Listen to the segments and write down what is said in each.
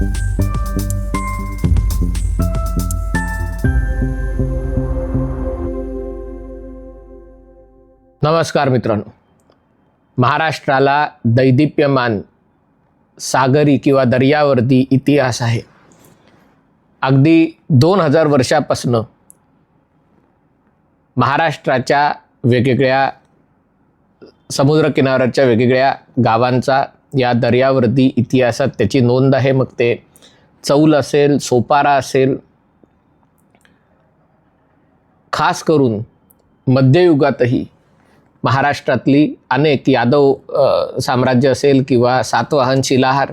नमस्कार मित्रांनो. महाराष्ट्राला दैदिप्यमान सागरी किंवा दर्यावरती इतिहास आहे. अगदी दोन हजार वर्षापासनं महाराष्ट्राच्या वेगवेगळ्या समुद्रकिनाऱ्याच्या वेगवेगळ्या गावांचा या दर्यावरती इतिहासात त्याची नोंद आहे मग ते चौल असेल सोपारा असेल. खास करून मध्ययुगातही महाराष्ट्रातली अनेक यादव साम्राज्य असेल किंवा सातवाहन शिलाहार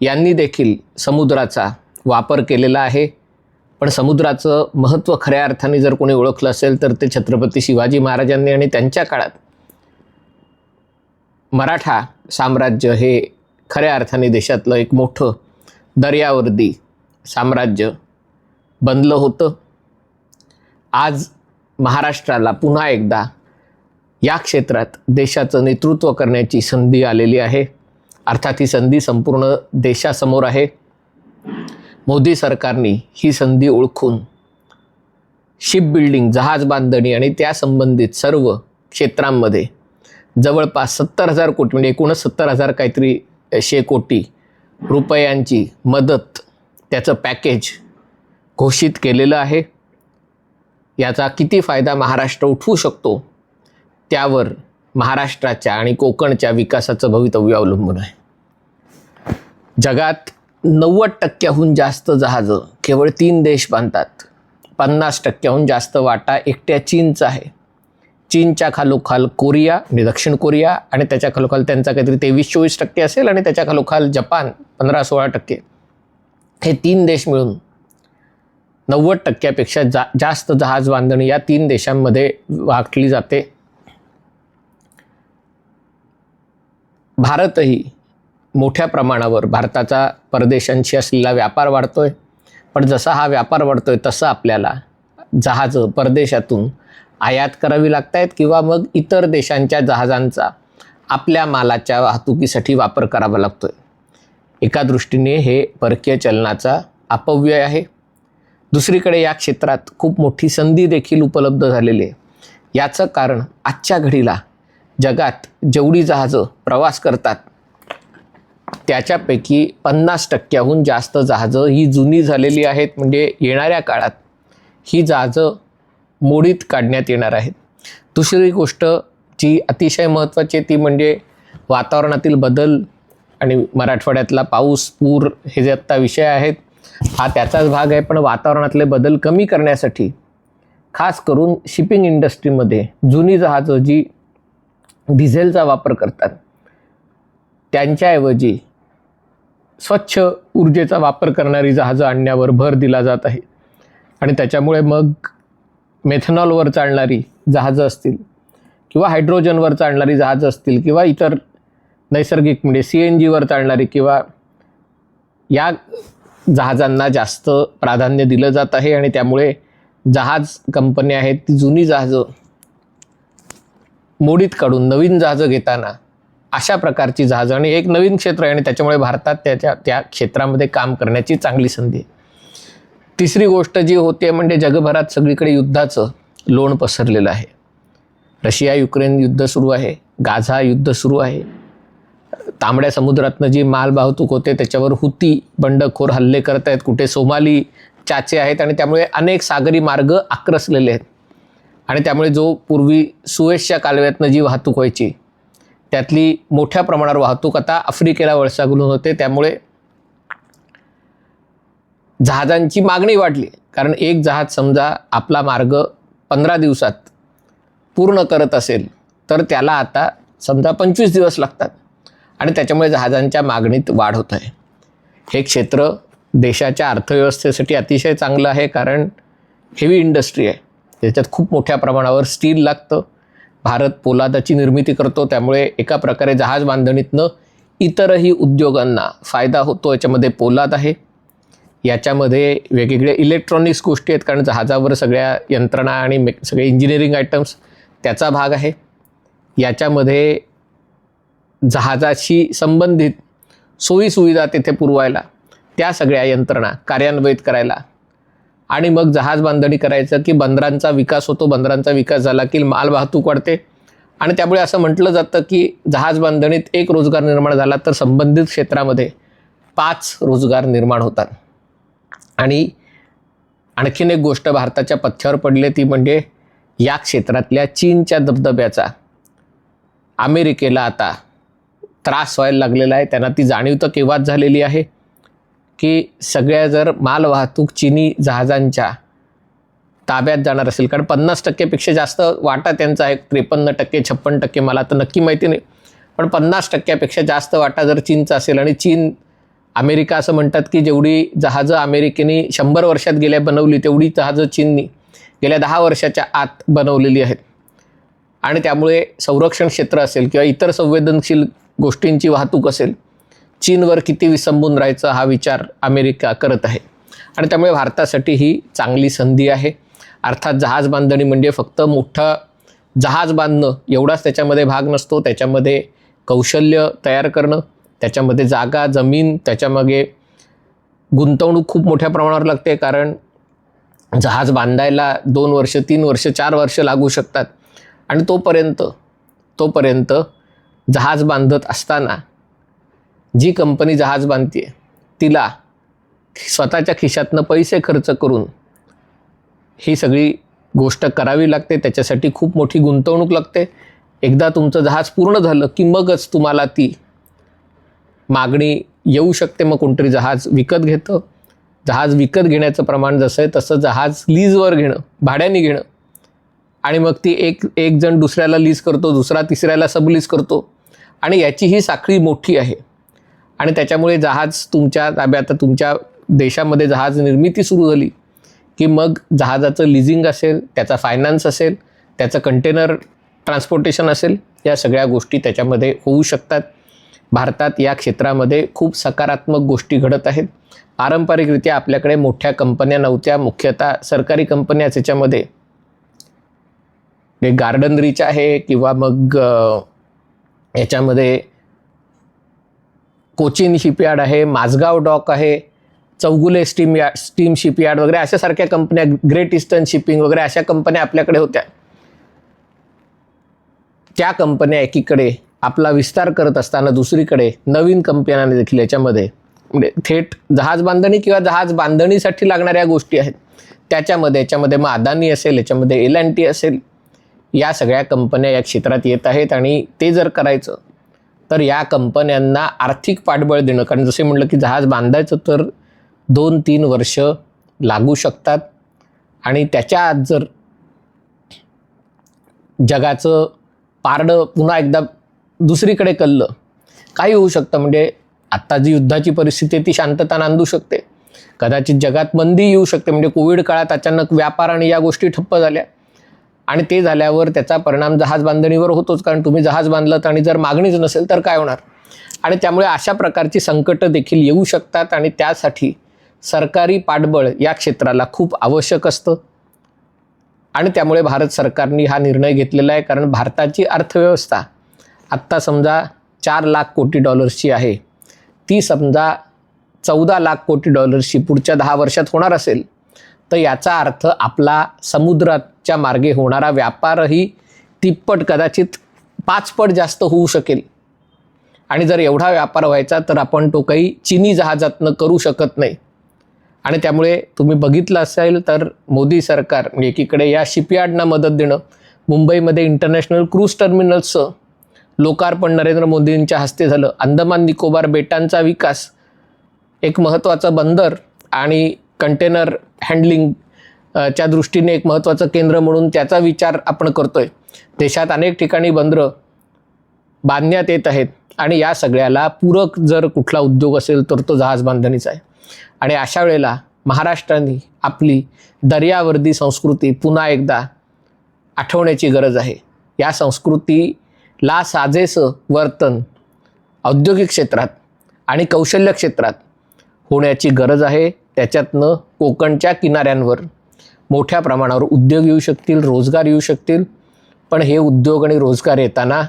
यांनी देखील समुद्राचा वापर केलेला आहे. पण समुद्राचं महत्त्व खऱ्या अर्थाने जर कोणी ओळखलं असेल तर ते छत्रपती शिवाजी महाराजांनी आणि त्यांच्या काळात मराठा साम्राज्य हे खऱ्या अर्थाने देशातलं एक मोठं दर्यावर्दी साम्राज्य बनलं होतं. आज महाराष्ट्राला पुन्हा एकदा या क्षेत्रात देशाचं नेतृत्व करण्याची संधी आलेली आहे. अर्थात ही संधी संपूर्ण देशासमोर आहे. मोदी सरकारने ही संधी ओळखून शिप बिल्डिंग जहाज बांधणी आणि त्यासंबंधित सर्व क्षेत्रांमध्ये जवळपास सत्तर हजार कोटी म्हणजे एकूणच सत्तर हजार काहीतरी शे कोटी रुपयांची मदत त्याचं पॅकेज घोषित केलेलं आहे. याचा किती फायदा महाराष्ट्र उठवू शकतो? त्यावर महाराष्ट्राच्या आणि कोकणच्या विकासाचं भवितव्य अवलंबून आहे. जगात नव्वद टक्क्याहून जास्त जहाजं केवळ तीन देश बांधतात. पन्नास टक्क्याहून जास्त वाटा एकट्या चीनचा आहे. चीनच्या खालोखाल कोरिया म्हणजे दक्षिण कोरिया आणि त्याच्या खालोखाल त्यांचा काहीतरी तेवीस चोवीस टक्के असेल आणि त्याच्या खालोखाल जपान पंधरा सोळा टक्के. हे तीन देश मिळून नव्वद टक्क्यापेक्षा जा जास्त जहाज बांधणी या तीन देशांमध्ये वाटली जाते. भारतही मोठ्या प्रमाणावर भारताचा परदेशांशी असलेला व्यापार वाढतोय. पण जसा हा व्यापार वाढतोय तसं आपल्याला जहाजं परदेशातून आयात करावी लागत आहेत किंवा मग इतर देशांच्या जहाजांचा आपल्या मालाच्या वाहतुकीसाठी वापर करावा लागतोय. एका दृष्टीने हे परकीय चलनाचा अपव्यय आहे. दुसरीकडे या क्षेत्रात खूप मोठी संधी देखील उपलब्ध झालेली आहे. याचं कारण आजच्या घडीला जगात जेवढी जहाजं प्रवास करतात त्याच्यापैकी पन्नास टक्क्याहून जास्त जहाजं ही जुनी झालेली आहेत. म्हणजे येणाऱ्या काळात ही जहाजं मोडीत काढण्यात येणार आहेत. दुसरी गोष्ट जी अतिशय महत्त्वाची आहे ती म्हणजे वातावरणातील बदल आणि मराठवाड्यातला पाऊस पूर हे जे आत्ता विषय आहेत हा त्याचाच भाग आहे. पण वातावरणातले बदल कमी करण्यासाठी खास करून शिपिंग इंडस्ट्रीमध्ये जुनी जहाजं जी डिझेलचा वापर करतात त्यांच्याऐवजी स्वच्छ ऊर्जेचा वापर करणारी जहाजं आणण्यावर भर दिला जात आहे. आणि त्याच्यामुळे मग मेथेनॉलवर चालणारी जहाजं असतील किंवा हायड्रोजनवर चालणारी जहाजं असतील किंवा इतर नैसर्गिक म्हणजे सी एन जीवर चालणारी किंवा या जहाजांना जास्त प्राधान्य दिलं जात आहे आणि त्यामुळे जहाज कंपन्या आहेत ती जुनी जहाजं मोडीत काढून नवीन जहाजं घेताना अशा प्रकारची जहाजं आणि एक नवीन क्षेत्र आहे आणि त्याच्यामुळे भारतात त्याच्या त्या क्षेत्रामध्ये काम करण्याची चांगली संधी आहे. तिसरी गोष्ट जी होते म्हणजे जगभरात सगळीकडे युद्धाचं लोण पसरलेलं आहे. रशिया युक्रेन युद्ध सुरू आहे गाझा युद्ध सुरू आहे. तांबड्या समुद्रातनं जी माल वाहतूक होते त्याच्यावर हुती बंडखोर हल्ले करत आहेत. कुठे सोमाली चाचे आहेत आणि त्यामुळे अनेक सागरी मार्ग आक्रसलेले आहेत. आणि त्यामुळे जो पूर्वी सुएशच्या कालव्यातनं जी वाहतूक व्हायची त्यातली मोठ्या प्रमाणावर वाहतूक आता आफ्रिकेला वळसा घालून होते. त्यामुळे जहाजांची मागणी वाढली. कारण एक जहाज समजा आपला मार्ग पंधरा दिवसात पूर्ण करत असेल तर त्याला आता समजा पंचवीस दिवस लागतात. आणि त्याच्यामुळे जहाजांच्या मागणीत वाढ होत आहे. हे क्षेत्र देशाच्या अर्थव्यवस्थेसाठी अतिशय चांगलं आहे कारण हेवी इंडस्ट्री आहे. त्याच्यात खूप मोठ्या प्रमाणावर स्टील लागतं. भारत पोलादाची निर्मिती करतो त्यामुळे एका प्रकारे जहाज बांधणीतनं इतरही उद्योगांना फायदा होतो. याच्यामध्ये पोलाद आहे. याच्यामध्ये वेगवेगळे इलेक्ट्रॉनिक्स गोष्टी आहेत कारण जहाजावर सगळ्या यंत्रणा आणि मे सगळे इंजिनिअरिंग आयटम्स त्याचा भाग आहे. याच्यामध्ये जहाजाशी संबंधित सोयीसुविधा तिथे पुरवायला त्या सगळ्या यंत्रणा कार्यान्वित करायला. आणि मग जहाज बांधणी करायचं की बंदरांचा विकास होतो बंदरांचा विकास झाला की माल वाहतूक वाढते. आणि त्यामुळे असं म्हटलं जातं की जहाज बांधणीत एक रोजगार निर्माण झाला तर संबंधित क्षेत्रामध्ये पाच रोजगार निर्माण होतात. आणि आणखीन एक गोष्ट भारताच्या पथ्यावर पडली ती म्हणजे या क्षेत्रातल्या चीनच्या दबदब्याचा अमेरिकेला आता त्रास व्हायला लागलेला आहे. त्यांना ती जाणीव तर केव्हाच झालेली आहे की सगळ्या जर मालवाहतूक चिनी जहाजांच्या ताब्यात जाणार असेल. कारण पन्नास टक्केपेक्षा जास्त वाटा त्यांचा आहे. त्रेपन्न टक्के छप्पन टक्के मला तर नक्की माहिती नाही. पण पन्नास टक्क्यापेक्षा जास्त वाटा जर चीनचा असेल आणि चीन अमेरिका असं म्हणतात की जेवढी जहाजं अमेरिकेने शंभर वर्षात गेल्या बनवली तेवढी जहाजं चीननी गेल्या दहा वर्षाच्या आत बनवलेली आहेत. आणि त्यामुळे संरक्षण क्षेत्र असेल किंवा इतर संवेदनशील गोष्टींची वाहतूक असेल चीनवर किती विसंबून राहायचं हा विचार अमेरिका करत आहे. आणि त्यामुळे भारतासाठी ही चांगली संधी आहे. अर्थात जहाज बांधणी म्हणजे फक्त मोठं जहाज बांधणं एवढाच त्याच्यामध्ये भाग नसतो. त्याच्यामध्ये कौशल्य तयार करणं त्याच्यामध्ये जागा जमीन त्याच्यामागे गुंतवणूक खूप मोठ्या प्रमाणावर लागते कारण जहाज बांधायला दोन वर्ष तीन वर्ष चार वर्ष लागू शकतात. आणि तोपर्यंत तोपर्यंत जहाज बांधत असताना जी कंपनी जहाज बांधते तिला स्वतःच्या खिशातनं पैसे खर्च करून ही सगळी गोष्ट करावी लागते. त्याच्यासाठी खूप मोठी गुंतवणूक लागते. एकदा तुमचं जहाज पूर्ण झालं की मगच तुम्हाला ती मागणी येऊ शकते मग कोणतरी जहाज विकत घेतं. जहाज विकत घेण्याचं प्रमाण जसं आहे तसं जहाज लीजवर घेणं भाड्याने घेणं. आणि मग ती एक एक जण दुसऱ्याला लीज करतो दुसरा तिसऱ्याला सबलीज करतो. आणि याची ही साखळी मोठी आहे. आणि त्याच्यामुळे जहाज तुमच्या ताब्यात तुमच्या देशामध्ये जहाज निर्मिती सुरू झाली की मग जहाजाचं लिझिंग असेल त्याचा फायनान्स असेल त्याचं कंटेनर ट्रान्सपोर्टेशन असेल या सगळ्या गोष्टी त्याच्यामध्ये होऊ शकतात. भारतात या क्षेत्रामध्ये खूप सकारात्मक गोष्टी घडत आहेत. पारंपरिकरित्या आपल्याकडे मोठ्या कंपन्या नव्हत्या. मुख्यतः सरकारी कंपन्याच याच्यामध्ये हे गार्डन रिच आहे किंवा मग याच्यामध्ये कोचिन शिपयार्ड आहे माझगाव डॉक आहे चौगुले स्टीम या स्टीम शिपयार्ड वगैरे अशा सारख्या कंपन्या ग्रेट इस्टर्न शिपिंग वगैरे अशा कंपन्या आपल्याकडे होत्या. त्या कंपन्या एकीकडे आपला विस्तार करत असताना दुसरीकडे नवीन कंपन्यांनी देखील याच्यामध्ये म्हणजे थेट जहाज बांधणी किंवा जहाज बांधणीसाठी लागणाऱ्या गोष्टी आहेत. त्याच्यामध्ये याच्यामध्ये मग अदानी असेल याच्यामध्ये एल अँड टी असेल या सगळ्या कंपन्या या क्षेत्रात येत आहेत आणि ते जर करायचं तर या कंपन्यांना आर्थिक पाठबळ देणं कारण जसे म्हटलं की जहाज बांधायचं तर दोन तीन वर्ष लागू शकतात आणि त्याच्या आत जर जगाचं पारडं पुन्हा एकदा दुसरीकडे कल्लं. काही होऊ शकतं म्हणजे आत्ता जी युद्धाची परिस्थिती ती शांतता नांदू शकते. कदाचित जगात मंदी येऊ शकते म्हणजे कोविड काळात अचानक व्यापार आणि या गोष्टी ठप्प झाल्या. आणि ते झाल्यावर त्याचा परिणाम जहाज बांधणीवर होतोच कारण तुम्ही जहाज बांधलं आणि जर मागणीच नसेल तर काय होणार? आणि त्यामुळे अशा प्रकारची संकटं देखील येऊ शकतात आणि त्यासाठी सरकारी पाठबळ या क्षेत्राला खूप आवश्यक असतं. आणि त्यामुळे भारत सरकारने हा निर्णय घेतलेला आहे कारण भारताची अर्थव्यवस्था आत्ता समजा चार लाख कोटी डॉलर्सची आहे. ती समजा चौदा लाख कोटी डॉलर्सची पुढच्या दहा वर्षात होणार असेल तर याचा अर्थ आपला समुद्राच्या मार्गे होणारा व्यापारही तिप्पट कदाचित पाचपट जास्त होऊ शकेल. आणि जर एवढा व्यापार व्हायचा तर आपण तो काही चिनी जहाजातनं करू शकत नाही. आणि त्यामुळे तुम्ही बघितलं असेल तर मोदी सरकार म्हणजे एकीकडे या शिपयार्डना मदत देणं मुंबईमध्ये इंटरनॅशनल क्रूज टर्मिनल्सचं लोकार्पण नरेंद्र मोदींच्या हस्ते झालं. अंदमान निकोबार बेटांचा विकास एक महत्त्वाचं बंदर आणि कंटेनर हँडलिंग च्या दृष्टीने एक महत्त्वाचं केंद्र म्हणून त्याचा विचार आपण करतोय. देशात अनेक ठिकाणी बंदरं बांधण्यात येत आहेत आणि या सगळ्याला पूरक जर कुठला उद्योग असेल तर तो जहाज बांधणीचा आहे. आणि अशा वेळेला महाराष्ट्राने आपली दर्यावर्दी संस्कृती पुन्हा एकदा आठवण्याची गरज आहे. या संस्कृती ला साजेसं वर्तन औद्योगिक क्षेत्रात आणि कौशल्य क्षेत्रात होण्याची गरज आहे. त्याच्यातनं कोकणच्या किनाऱ्यांवर मोठ्या प्रमाणावर उद्योग येऊ शकतील रोजगार येऊ शकतील. पण हे उद्योग आणि रोजगार येताना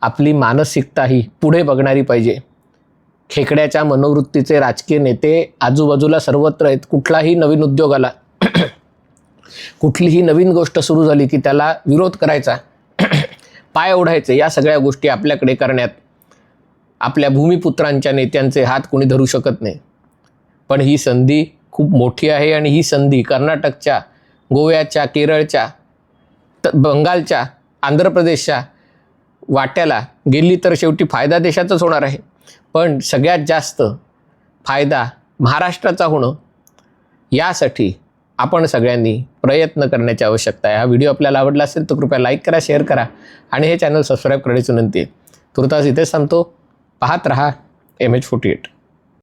आपली मानसिकता ही पुढे बघणारी पाहिजे. खेकड्याच्या मनोवृत्तीचे राजकीय नेते आजूबाजूला सर्वत्र आहेत. कुठलाही नवीन उद्योग आला कुठलीही नवीन गोष्ट सुरू झाली की त्याला विरोध करायचा. पाय ओढायचे या सगळ्या गोष्टी आपल्याकडे करण्यात आपल्या भूमिपुत्रांच्या नेत्यांचे हात कोणी धरू शकत नाही. पण ही संधी खूप मोठी आहे आणि ही संधी कर्नाटकच्या गोव्याच्या केरळच्या त बंगालच्या आंध्र प्रदेशच्या वाट्याला गेली तर शेवटी फायदा देशाचाच होणार आहे. पण सगळ्यात जास्त फायदा महाराष्ट्राचा होणं यासाठी आपण सगळ्यांनी प्रयत्न करण्याची आवश्यकता आहे. हा व्हिडिओ आपल्याला आवडला असेल तर कृपया लाईक करा शेअर करा आणि हे चॅनल सबस्क्राईब करण्याची विनंती आहे. तुर्तास इथेच सांगतो पाहत रहा एम एच फोर्टी एट